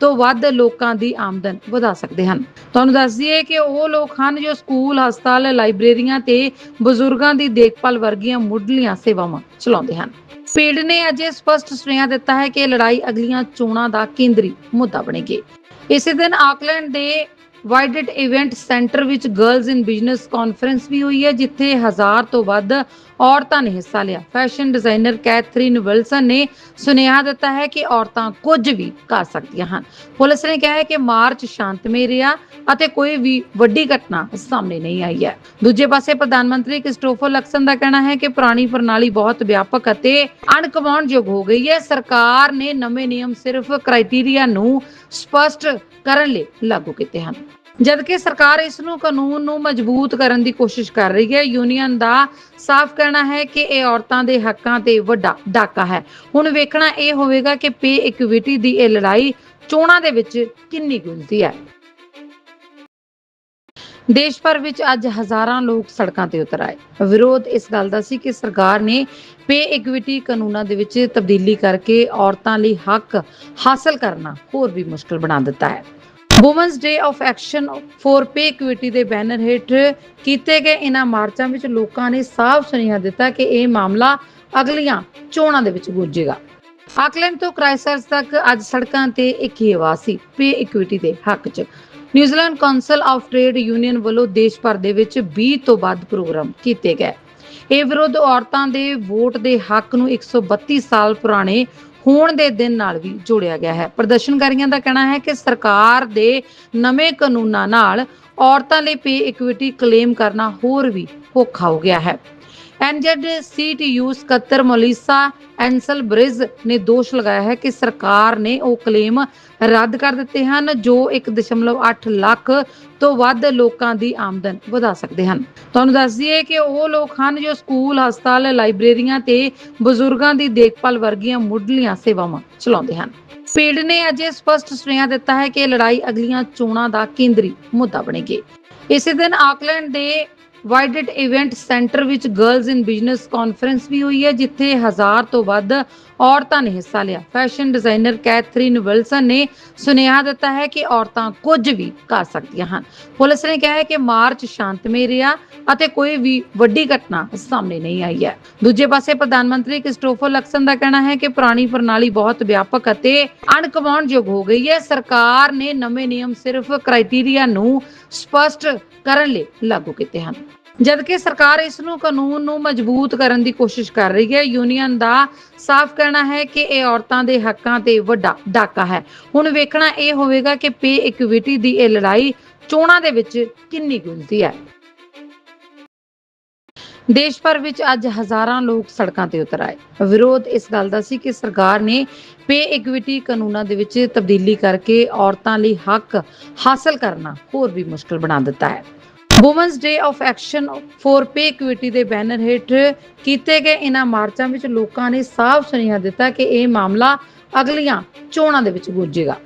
[SPEAKER 1] ਤੋਂ ਵੱਧ ਲੋਕਾਂ ਦੀ ਆਮਦਨ ਵਧਾ ਸਕਦੇ ਹਨ। ਤੁਹਾਨੂੰ ਦੱਸ ਦਈਏ ਕਿ ਉਹ ਲੋਕ ਹਨ ਜੋ ਸਕੂਲ, ਹਸਪਤਾਲ, ਲਾਇਬ੍ਰੇਰੀਆਂ ਤੇ ਬਜ਼ੁਰਗਾਂ ਦੀ ਦੇਖਭਾਲ ਵਰਗੀਆਂ ਮੁੱਢਲੀਆਂ ਸੇਵਾਵਾਂ ਚਲਾਉਂਦੇ ਹਨ। ਪੀੜ ਨੇ ਅਜੇ ਸਪਸ਼ਟ ਸੁਨੇਹਾ ਦਿੱਤਾ ਹੈ ਕਿ ਲੜਾਈ ਅਗਲੀਆਂ ਚੋਣਾਂ ਦਾ ਕੇਂਦਰੀ ਮੁੱਦਾ ਬਣੇਗੀ। ਇਸੇ ਦਿਨ ਆਕਲੈਂਡ ਦੇ ਵਾਈਡਡ ਇਵੈਂਟ ਸੈਂਟਰ ਵਿੱਚ ਗਰਲਜ਼ ਇਨ ਬਿਜ਼ਨਸ ਕਾਨਫਰੰਸ ਵੀ ਹੋਈ ਹੈ, ਜਿੱਥੇ ਹਜ਼ਾਰ ਤੋਂ ਵੱਧ ਔਰਤਾਂ ਨੇ ਹਿੱਸਾ ਲਿਆ। ਫੈਸ਼ਨ ਡਿਜ਼ਾਈਨਰ ਕੈਥਰੀਨ ਵਿਲਸਨ ਨੇ ਸੁਨੇਹਾ ਦਿੱਤਾ ਹੈ ਕਿ ਔਰਤਾਂ ਕੁਝ ਵੀ ਕਰ ਸਕਦੀਆਂ ਹਨ। ਪੁਲਿਸ ਨੇ ਕਿਹਾ ਹੈ ਕਿ ਮਾਰਚ ਸ਼ਾਂਤਮਈ ਰਿਹਾ ਅਤੇ ਕੋਈ ਵੀ ਵੱਡੀ ਘਟਨਾ ਸਾਹਮਣੇ ਨਹੀਂ ਆਈ ਹੈ। ਦੂਜੇ ਪਾਸੇ ਪ੍ਰਧਾਨ ਮੰਤਰੀ ਕ੍ਰਿਸਟੋਫਰ ਲਕਸਨ ਦਾ ਕਹਿਣਾ ਹੈ ਕਿ ਪੁਰਾਣੀ ਪ੍ਰਣਾਲੀ ਬਹੁਤ ਵਿਆਪਕ ਅਤੇ ਅਣਕਵਾਉਣਯੋਗ ਹੋ ਗਈ ਹੈ। ਸਰਕਾਰ ਨੇ ਨਵੇਂ ਨਿਯਮ ਸਿਰਫ ਕ੍ਰਾਈਟੇਰੀਆ ਨੂੰ ਸਪਸ਼ਟ ਕਰਨ ਲਈ ਲਾਗੂ ਕੀਤੇ ਹਨ। ਜਦਕਿ ਸਰਕਾਰ ਇਸ ਨੂੰ ਕਾਨੂੰਨ ਨੂੰ ਮਜ਼ਬੂਤ ਕਰਨ ਦੀ ਕੋਸ਼ਿਸ਼ ਕਰ ਰਹੀ ਹੈ, ਯੂਨੀਅਨ ਦਾ ਸਾਫ਼ ਕਹਿਣਾ ਹੈ ਕਿ ਇਹ ਔਰਤਾਂ ਦੇ ਹੱਕਾਂ ਤੇ ਵੱਡਾ ਡਾਕਾ ਹੈ। ਹੁਣ ਵੇਖਣਾ ਇਹ ਹੋਵੇਗਾ ਕਿ ਪੇ ਇਕੁਇਟੀ ਦੀ ਇਹ ਲੜਾਈ ਚੋਣਾਂ ਦੇ ਵਿੱਚ ਕਿੰਨੀ ਗੁੰਝਦੀ ਹੈ। ਦੇਸ਼ ਭਰ ਵਿੱਚ ਅੱਜ ਹਜ਼ਾਰਾਂ ਲੋਕ ਸੜਕਾਂ ਤੇ ਉਤਰ ਆਏ। ਵਿਰੋਧ ਇਸ ਗੱਲ ਦਾ ਸੀ ਕਿ ਸਰਕਾਰ ਨੇ ਪੇ ਇਕੁਇਟੀ ਕਾਨੂੰਨਾਂ ਦੇ ਵਿੱਚ ਤਬਦੀਲੀ ਕਰਕੇ ਔਰਤਾਂ ਲਈ ਹੱਕ ਹਾਸਲ ਕਰਨਾ ਹੋਰ ਵੀ ਮੁਸ਼ਕਲ ਬਣਾ ਦਿੱਤਾ ਹੈ। Women's day of action for pay equity ਦੇ ਬੈਨਰ ਹੇਠ ਕੀਤੇ ਗਏ ਇਹਨਾਂ ਮਾਰਚਾਂ ਵਿੱਚ ਲੋਕਾਂ ਨੇ ਸਾਫ਼ ਸੁਨੇਹਾ ਦਿੱਤਾ ਕਿ ਇਹ ਮਾਮਲਾ ਅਗਲੀਆਂ ਚੋਣਾਂ ਦੇ ਵਿੱਚ ਗੁੰਜੇਗਾ। ਆਕਲੈਂਡ ਤੋਂ ਕ੍ਰਾਈਸਟਚਰਚ ਤੱਕ ਅੱਜ ਸੜਕਾਂ ਤੇ ਇੱਕ ਹੀ ਆਵਾਜ਼ ਸੀ, ਪੇ ਇਕੁਇਟੀ ਦੇ ਹੱਕ 'ਚ। New Zealand council of trade union ਵੱਲੋਂ ਦੇਸ਼ ਭਰ ਦੇ ਵਿੱਚ 20 ਤੋਂ ਵੱਧ ਪ੍ਰੋਗਰਾਮ ਕੀਤੇ ਗਏ। ਇਹ ਵਿਰੋਧ ਔਰਤਾਂ ਦੇ ਵੋਟ ਦੇ ਹੱਕ ਨੂੰ 132 ਸਾਲ ਪੁਰਾਣੇ ਹੋਣ ਦੇ ਦਿਨ ਨਾਲ ਵੀ ਜੋੜਿਆ ਗਿਆ ਹੈ। ਪ੍ਰਦਰਸ਼ਨਕਾਰੀਆਂ ਦਾ ਕਹਿਣਾ ਹੈ ਕਿ ਸਰਕਾਰ ਦੇ ਨਵੇਂ ਕਾਨੂੰਨਾਂ ਨਾਲ ਔਰਤਾਂ ਲਈ ਪੇ ਇਕੁਇਟੀ ਕਲੇਮ ਕਰਨਾ ਹੋਰ ਵੀ ਔਖਾ ਹੋ ਗਿਆ ਹੈ। ਐਨਜੈਡ ਸੀਟੀਯੂ ਸਕੱਤਰ ਮੋਲਿਸਾ ਐਂਸਲ ਬ੍ਰਿਜ ਨੇ ਦੋਸ਼ ਲਗਾਇਆ ਹੈ ਕਿ ਸਰਕਾਰ ਨੇ ਉਹ ਕਲੇਮ ਰੱਦ ਕਰ ਦਿੱਤੇ ਹਨ, ਜੋ 1.8 ਲੱਖ ਤੋਂ ਵੱਧ ਲੋਕਾਂ ਦੀ ਆਮਦਨ ਵਧਾ ਸਕਦੇ ਹਨ। ਤੁਹਾਨੂੰ ਦੱਸ ਦਈਏ ਕਿ ਉਹ ਲੋਕ ਹਨ ਜੋ ਸਕੂਲ, ਹਸਪਤਾਲ, ਲਾਇਬ੍ਰੇਰੀਆਂ ਤੇ ਬਜ਼ੁਰਗਾਂ ਦੀ ਦੇਖਭਾਲ ਵਰਗੀਆਂ ਮੁੱਢਲੀਆਂ ਸੇਵਾਵਾਂ ਚਲਾਉਂਦੇ ਹਨ। ਪੀੜ ਨੇ ਅਜੇ ਸਪਸ਼ਟ ਸੁਨੇਹਾ ਦਿੱਤਾ ਹੈ ਕਿ ਲੜਾਈ ਅਗਲੀਆਂ ਚੋਣਾਂ ਦਾ ਕੇਂਦਰੀ ਮੁੱਦਾ ਬਣੇਗੀ। ਇਸੇ ਦਿਨ ਆਕਲੈਂਡ ਦੇ ਵਾਈਡਡ ਇਵੈਂਟ ਸੈਂਟਰ ਵਿੱਚ ਗਰਲਜ਼ ਇਨ ਬਿਜ਼ਨਸ ਕਾਨਫਰੰਸ ਵੀ ਹੋਈ ਹੈ, ਜਿੱਥੇ ਹਜ਼ਾਰ ਤੋਂ ਵੱਧ ਔਰਤਾਂ ਨੇ ਹਿੱਸਾ ਲਿਆ। ਫੈਸ਼ਨ ਡਿਜ਼ਾਈਨਰ ਕੈਥਰੀਨ ਵਿਲਸਨ ਨੇ ਸੁਨੇਹਾ ਦਿੱਤਾ ਹੈ ਕਿ ਔਰਤਾਂ ਕੁਝ ਵੀ ਕਰ ਸਕਦੀਆਂ ਹਨ। ਪੁਲਿਸ ਨੇ ਕਿਹਾ ਹੈ ਕਿ ਮਾਰਚ ਸ਼ਾਂਤਮਈ ਰਿਹਾ ਅਤੇ ਕੋਈ ਵੀ ਵੱਡੀ ਘਟਨਾ ਸਾਹਮਣੇ ਨਹੀਂ ਆਈ ਹੈ। ਦੂਜੇ ਪਾਸੇ ਪ੍ਰਧਾਨ ਮੰਤਰੀ ਕ੍ਰਿਸਟੋਫਰ ਲਕਸਨ ਦਾ ਕਹਿਣਾ ਹੈ ਕਿ ਪੁਰਾਣੀ ਪ੍ਰਣਾਲੀ ਬਹੁਤ ਵਿਆਪਕ ਅਤੇ ਅਣਕਵਾਉਣਯੋਗ ਹੋ ਗਈ ਹੈ। ਸਰਕਾਰ ਨੇ ਨਵੇਂ ਨਿਯਮ ਸਿਰਫ ਕ੍ਰਾਈਟੇਰੀਆ ਨੂੰ ਸਪਸ਼ਟ ਕਰਨ ਲਈ ਲਾਗੂ ਕੀਤੇ ਹਨ। ਜਦਕਿ ਸਰਕਾਰ ਇਸ ਨੂੰ ਕਾਨੂੰਨ ਨੂੰ ਮਜ਼ਬੂਤ ਕਰਨ ਦੀ ਕੋਸ਼ਿਸ਼ ਕਰ ਰਹੀ ਹੈ, ਯੂਨੀਅਨ ਦਾ ਸਾਫ਼ ਕਹਿਣਾ ਹੈ ਕਿ ਇਹ ਔਰਤਾਂ ਦੇ ਹੱਕਾਂ ਤੇ ਵੱਡਾ ਡਾਕਾ ਹੈ। ਹੁਣ ਵੇਖਣਾ ਇਹ ਹੋਵੇਗਾ ਕਿ ਪੇ ਇਕੁਇਟੀ ਦੀ ਇਹ ਲੜਾਈ ਚੋਣਾਂ ਦੇ ਵਿੱਚ ਕਿੰਨੀ ਗੁੰਝਦੀ ਹੈ। ਦੇਸ਼ ਭਰ ਵਿੱਚ ਅੱਜ ਹਜ਼ਾਰਾਂ ਲੋਕ ਸੜਕਾਂ ਤੇ ਉਤਰ ਆਏ। ਵਿਰੋਧ ਇਸ ਗੱਲ ਦਾ ਸੀ ਕਿ ਸਰਕਾਰ ਨੇ ਪੇ ਇਕੁਇਟੀ ਕਾਨੂੰਨਾਂ ਦੇ ਵਿੱਚ ਤਬਦੀਲੀ ਕਰਕੇ ਔਰਤਾਂ ਲਈ ਹੱਕ ਹਾਸਲ ਕਰਨਾ ਹੋਰ ਵੀ ਮੁਸ਼ਕਲ ਬਣਾ ਦਿੱਤਾ ਹੈ। Women's day of action for pay equity ਦੇ ਬੈਨਰ ਹੇਠ ਕੀਤੇ ਗਏ ਇਹਨਾਂ ਮਾਰਚਾਂ ਵਿੱਚ ਲੋਕਾਂ ਨੇ ਸਾਫ਼ ਸੁਨੇਹਾ ਦਿੱਤਾ ਕਿ ਇਹ ਮਾਮਲਾ ਅਗਲੀਆਂ ਚੋਣਾਂ ਦੇ ਵਿੱਚ ਗੁੰਜੇਗਾ।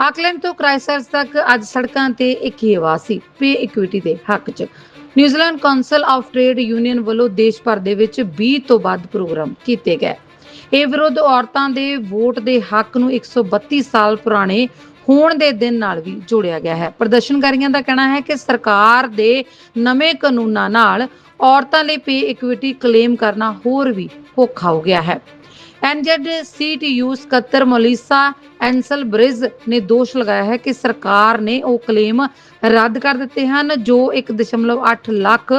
[SPEAKER 1] ਆਕਲੈਂਡ ਤੋਂ ਕ੍ਰਾਈਸਟਚਰਚ ਤੱਕ ਅੱਜ ਸੜਕਾਂ ਤੇ ਇੱਕ ਹੀ ਆਵਾਜ਼ ਸੀ, ਪੇ ਇਕੁਇਟੀ ਦੇ ਹੱਕ 'ਚ। New Zealand council of trade union ਵੱਲੋਂ ਦੇਸ਼ ਭਰ ਦੇ ਵਿੱਚ 20 ਤੋਂ ਵੱਧ ਪ੍ਰੋਗਰਾਮ ਕੀਤੇ ਗਏ। ਇਹ ਵਿਰੋਧ ਔਰਤਾਂ ਦੇ ਵੋਟ ਦੇ ਹੱਕ ਨੂੰ 132 ਸਾਲ ਪੁਰਾਣੇ ਹੋਣ ਦੇ ਦਿਨ ਨਾਲ ਵੀ ਜੋੜਿਆ ਗਿਆ ਹੈ। ਪ੍ਰਦਰਸ਼ਨਕਾਰੀਆਂ ਦਾ ਕਹਿਣਾ ਹੈ ਕਿ ਸਰਕਾਰ ਦੇ ਨਵੇਂ ਕਾਨੂੰਨਾਂ ਨਾਲ ਔਰਤਾਂ ਲਈ ਪੇ ਇਕੁਇਟੀ ਕਲੇਮ ਕਰਨਾ ਹੋਰ ਵੀ ਔਖਾ ਹੋ ਗਿਆ ਹੈ। ਐਨਜੈਡ ਸੀਟੀਯੂ ਸਕੱਤਰ ਮੋਲਿਸਾ ਐਂਸਲ ਬ੍ਰਿਜ ਨੇ ਦੋਸ਼ ਲਗਾਇਆ ਹੈ ਕਿ ਸਰਕਾਰ ਨੇ ਉਹ ਕਲੇਮ ਰੱਦ ਕਰ ਦਿੱਤੇ ਹਨ, ਜੋ 1.8 ਲੱਖ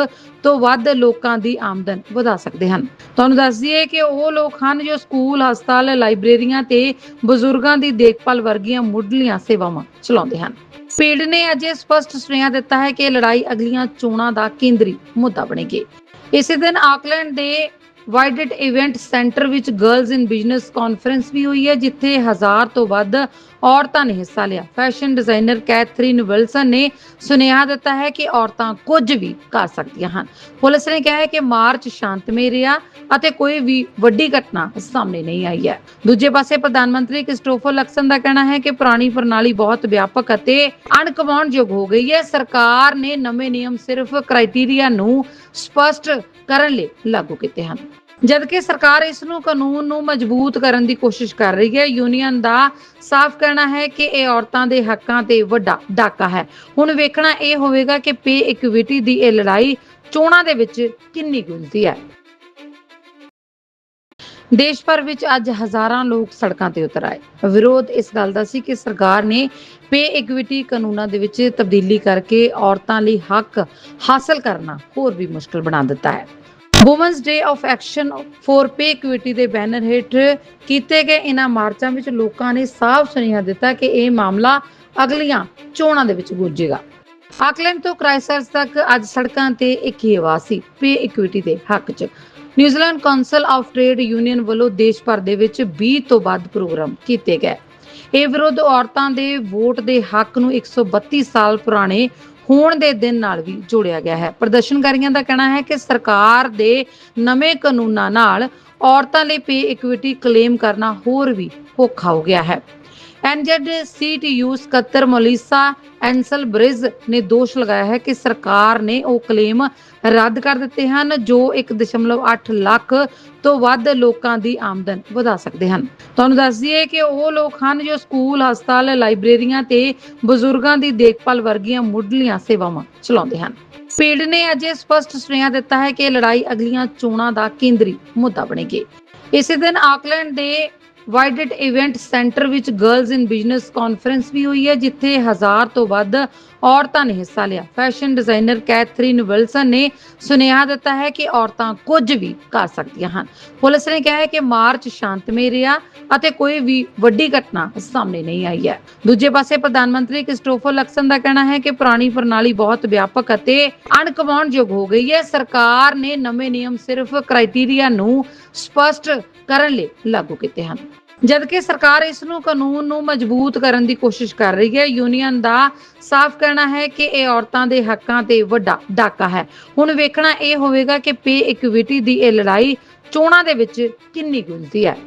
[SPEAKER 1] ਤੋਂ ਵੱਧ ਲੋਕਾਂ ਦੀ ਆਮਦਨ ਵਧਾ ਸਕਦੇ ਹਨ। ਤੁਹਾਨੂੰ ਦੱਸ ਦਈਏ ਕਿ ਉਹ ਲੋਕ ਹਨ ਜੋ ਸਕੂਲ, ਹਸਪਤਾਲ, ਲਾਇਬ੍ਰੇਰੀਆਂ ਤੇ ਬਜ਼ੁਰਗਾਂ ਦੀ ਦੇਖਭਾਲ ਵਰਗੀਆਂ ਮੁੱਢਲੀਆਂ ਸੇਵਾਵਾਂ ਚਲਾਉਂਦੇ ਹਨ। ਪੀੜ ਨੇ ਅਜੇ ਸਪਸ਼ਟ ਸੁਨੇਹਾ ਦਿੱਤਾ ਹੈ ਕਿ ਲੜਾਈ ਅਗਲੀਆਂ ਚੋਣਾਂ ਦਾ ਕੇਂਦਰੀ ਮੁੱਦਾ ਬਣੇਗੀ। ਇਸੇ ਦਿਨ ਆਕਲੈਂਡ ਦੇ ਵਾਈਡਡ ਇਵੈਂਟ ਸੈਂਟਰ ਵਿੱਚ ਗਰਲਜ਼ ਇਨ ਬਿਜ਼ਨਸ ਕਾਨਫਰੰਸ ਵੀ ਹੋਈ ਹੈ, ਜਿੱਥੇ ਹਜ਼ਾਰ ਤੋਂ ਵੱਧ ਔਰਤਾਂ ਨੇ ਹਿੱਸਾ ਲਿਆ। ਫੈਸ਼ਨ ਡਿਜ਼ਾਈਨਰ ਕੈਥਰੀਨ ਵਿਲਸਨ ਨੇ ਸੁਨੇਹਾ ਦਿੱਤਾ ਹੈ ਕਿ ਔਰਤਾਂ ਕੁਝ ਵੀ ਕਰ ਸਕਦੀਆਂ ਹਨ। ਪੁਲਿਸ ਨੇ ਕਿਹਾ ਹੈ ਕਿ ਮਾਰਚ ਸ਼ਾਂਤਮਈ ਰਿਹਾ ਅਤੇ ਕੋਈ ਵੀ ਵੱਡੀ ਘਟਨਾ ਸਾਹਮਣੇ ਨਹੀਂ ਆਈ ਹੈ। ਦੂਜੇ ਪਾਸੇ ਪ੍ਰਧਾਨ ਮੰਤਰੀ ਕ੍ਰਿਸਟੋਫਰ ਲਕਸਨ ਦਾ ਕਹਿਣਾ ਹੈ ਕਿ ਪੁਰਾਣੀ ਪ੍ਰਣਾਲੀ ਬਹੁਤ ਵਿਆਪਕ ਅਤੇ ਅਣਕਵਾਉਣਯੋਗ ਹੋ ਗਈ ਹੈ। ਸਰਕਾਰ ਨੇ ਨਵੇਂ ਨਿਯਮ ਸਿਰਫ ਕ੍ਰਾਈਟੇਰੀਆ ਨੂੰ ਸਪਸ਼ਟ ਕਰਨ ਲਈ ਲਾਗੂ ਕੀਤੇ ਹਨ। ਜਦਕਿ ਸਰਕਾਰ ਇਸ ਨੂੰ ਕਾਨੂੰਨ ਨੂੰ ਮਜ਼ਬੂਤ ਕਰਨ ਦੀ ਕੋਸ਼ਿਸ਼ ਕਰ ਰਹੀ ਹੈ, ਯੂਨੀਅਨ ਦਾ ਸਾਫ਼ ਕਹਿਣਾ ਹੈ ਕਿ ਇਹ ਔਰਤਾਂ ਦੇ ਹੱਕਾਂ ਤੇ ਵੱਡਾ ਡਾਕਾ ਹੈ। ਹੁਣ ਵੇਖਣਾ ਇਹ ਹੋਵੇਗਾ ਕਿ ਪੇ ਇਕੁਇਟੀ ਦੀ ਇਹ ਲੜਾਈ ਚੋਣਾਂ ਦੇ ਵਿੱਚ ਕਿੰਨੀ ਗੁੰਝਦੀ ਹੈ। ਦੇਸ਼ ਭਰ ਵਿੱਚ ਅੱਜ ਹਜ਼ਾਰਾਂ ਲੋਕ ਸੜਕਾਂ ਤੇ ਉਤਰ ਆਏ। ਵਿਰੋਧ ਇਸ ਗੱਲ ਦਾ ਸੀ ਕਿ ਸਰਕਾਰ ਨੇ ਪੇ ਇਕੁਇਟੀ ਕਾਨੂੰਨਾਂ ਦੇ ਵਿੱਚ ਤਬਦੀਲੀ ਕਰਕੇ ਔਰਤਾਂ ਲਈ ਹੱਕ ਹਾਸਲ ਕਰਨਾ ਹੋਰ ਵੀ ਮੁਸ਼ਕਲ ਬਣਾ ਦਿੱਤਾ ਹੈ। Women's day of action for pay equity ਦੇ ਬੈਨਰ ਹੇਠ ਕੀਤੇ ਗਏ ਇਹਨਾਂ ਮਾਰਚਾਂ ਵਿੱਚ ਲੋਕਾਂ ਨੇ ਸਾਫ਼ ਸੁਨੇਹਾ ਦਿੱਤਾ ਕਿ ਇਹ ਮਾਮਲਾ ਅਗਲੀਆਂ ਚੋਣਾਂ ਦੇ ਵਿੱਚ ਗੁੰਜੇਗਾ। ਆਕਲੈਂਡ ਤੋਂ ਕ੍ਰਾਈਸਟਚਰਚ ਤੱਕ ਅੱਜ ਸੜਕਾਂ ਤੇ ਇੱਕ ਹੀ ਆਵਾਜ਼ ਸੀ ਪੇ ਇਕੁਇਟੀ ਦੇ ਹੱਕ 'ਚ। New Zealand council of trade union ਵੱਲੋਂ ਦੇਸ਼ ਭਰ ਦੇ ਵਿੱਚ 20 ਤੋਂ ਵੱਧ ਪ੍ਰੋਗਰਾਮ ਕੀਤੇ ਗਏ। ਇਹ ਵਿਰੋਧ ਔਰਤਾਂ ਦੇ ਵੋਟ ਦੇ ਹੱਕ ਨੂੰ 132 ਸਾਲ ਪੁਰਾਣੇ ਹੋਣ ਦੇ ਦਿਨ ਨਾਲ ਵੀ ਜੋੜਿਆ ਗਿਆ ਹੈ। ਪ੍ਰਦਰਸ਼ਨਕਾਰੀਆਂ ਦਾ ਕਹਿਣਾ ਹੈ ਕਿ ਸਰਕਾਰ ਦੇ ਨਵੇਂ ਕਾਨੂੰਨਾਂ ਨਾਲ ਔਰਤਾਂ ਲਈ ਪੇ ਇਕੁਇਟੀ ਕਲੇਮ ਕਰਨਾ ਹੋਰ ਵੀ ਔਖਾ ਹੋ ਗਿਆ ਹੈ। ਐਨਜ਼ੈਡਸੀਟੀਯੂ ਸਕੱਤਰ ਮੋਲਿਸਾ ਐਂਸਲ ਬ੍ਰਿਜ ਨੇ ਦੋਸ਼ ਲਗਾਇਆ ਹੈ ਕਿ ਸਰਕਾਰ ਨੇ ਉਹ ਕਲੇਮ ਰੱਦ ਕਰ ਦਿੱਤੇ ਹਨ, ਜੋ 1.8 ਲੱਖ ਤੋਂ ਵੱਧ ਲੋਕਾਂ ਦੀ ਆਮਦਨ ਵਧਾ ਸਕਦੇ ਹਨ। ਤੁਹਾਨੂੰ ਦੱਸ ਦਈਏ ਕਿ ਉਹ ਲੋਕ ਹਨ ਜੋ ਸਕੂਲ, ਹਸਪਤਾਲ, ਲਾਇਬ੍ਰੇਰੀਆਂ ਤੇ ਬਜ਼ੁਰਗਾਂ ਦੀ ਦੇਖਭਾਲ ਵਰਗੀਆਂ ਮੁੱਢਲੀਆਂ ਸੇਵਾਵਾਂ ਚਲਾਉਂਦੇ ਹਨ। ਪੀੜ ਨੇ ਅਜੇ ਸਪਸ਼ਟ ਸੁਨੇਹਾ ਦਿੱਤਾ ਹੈ ਕਿ ਲੜਾਈ ਅਗਲੀਆਂ ਚੋਣਾਂ ਦਾ ਕੇਂਦਰੀ ਮੁੱਦਾ ਬਣੇਗੀ। ਇਸੇ ਦਿਨ ਆਕਲੈਂਡ ਦੇ ਵਾਈਡਡ ਇਵੈਂਟ ਸੈਂਟਰ ਵਿੱਚ ਗਰਲਜ਼ ਇਨ ਬਿਜ਼ਨਸ ਕਾਨਫਰੰਸ ਵੀ ਹੋਈ ਹੈ, ਜਿੱਥੇ ਹਜ਼ਾਰ ਤੋਂ ਵੱਧ ਔਰਤਾਂ ਨੇ ਹਿੱਸਾ ਲਿਆ। ਫੈਸ਼ਨ ਡਿਜ਼ਾਈਨਰ ਕੈਥਰੀਨ ਵਿਲਸਨ ਨੇ ਸੁਨੇਹਾ ਦਿੱਤਾ ਹੈ ਕਿ ਔਰਤਾਂ ਕੁਝ ਵੀ ਕਰ ਸਕਦੀਆਂ ਹਨ। ਪੁਲਿਸ ਨੇ ਕਿਹਾ ਹੈ ਕਿ ਮਾਰਚ ਸ਼ਾਂਤਮਈ ਰਿਹਾ ਅਤੇ ਕੋਈ ਵੀ ਵੱਡੀ ਘਟਨਾ ਸਾਹਮਣੇ ਨਹੀਂ ਆਈ ਹੈ। ਦੂਜੇ ਪਾਸੇ ਪ੍ਰਧਾਨ ਮੰਤਰੀ ਕ੍ਰਿਸਟੋਫਰ ਲਕਸਨ ਦਾ ਕਹਿਣਾ ਹੈ ਕਿ ਪੁਰਾਣੀ ਪ੍ਰਣਾਲੀ ਬਹੁਤ ਵਿਆਪਕ ਅਤੇ ਅਣਕਵਾਉਣਯੋਗ ਹੋ ਗਈ ਹੈ। ਸਰਕਾਰ ਨੇ ਨਵੇਂ ਨਿਯਮ ਸਿਰਫ ਕ੍ਰਾਈਟੇਰੀਆ ਨੂੰ ਸਪਸ਼ਟ ਕਰਨ ਲਈ ਲਾਗੂ ਕੀਤੇ ਹਨ। ਜਦਕਿ ਸਰਕਾਰ ਇਸ ਨੂੰ ਕਾਨੂੰਨ ਨੂੰ ਮਜ਼ਬੂਤ ਕਰਨ ਦੀ ਕੋਸ਼ਿਸ਼ ਕਰ ਰਹੀ ਹੈ, ਯੂਨੀਅਨ ਦਾ ਸਾਫ਼ ਕਹਿਣਾ ਹੈ ਕਿ ਇਹ ਔਰਤਾਂ ਦੇ ਹੱਕਾਂ ਤੇ ਵੱਡਾ ਡਾਕਾ ਹੈ। ਹੁਣ ਵੇਖਣਾ ਇਹ ਹੋਵੇਗਾ ਕਿ ਪੇ ਇਕੁਇਟੀ ਦੀ ਇਹ ਲੜਾਈ ਚੋਣਾਂ ਦੇ ਵਿੱਚ ਕਿੰਨੀ ਗੁੰਝਦੀ ਹੈ।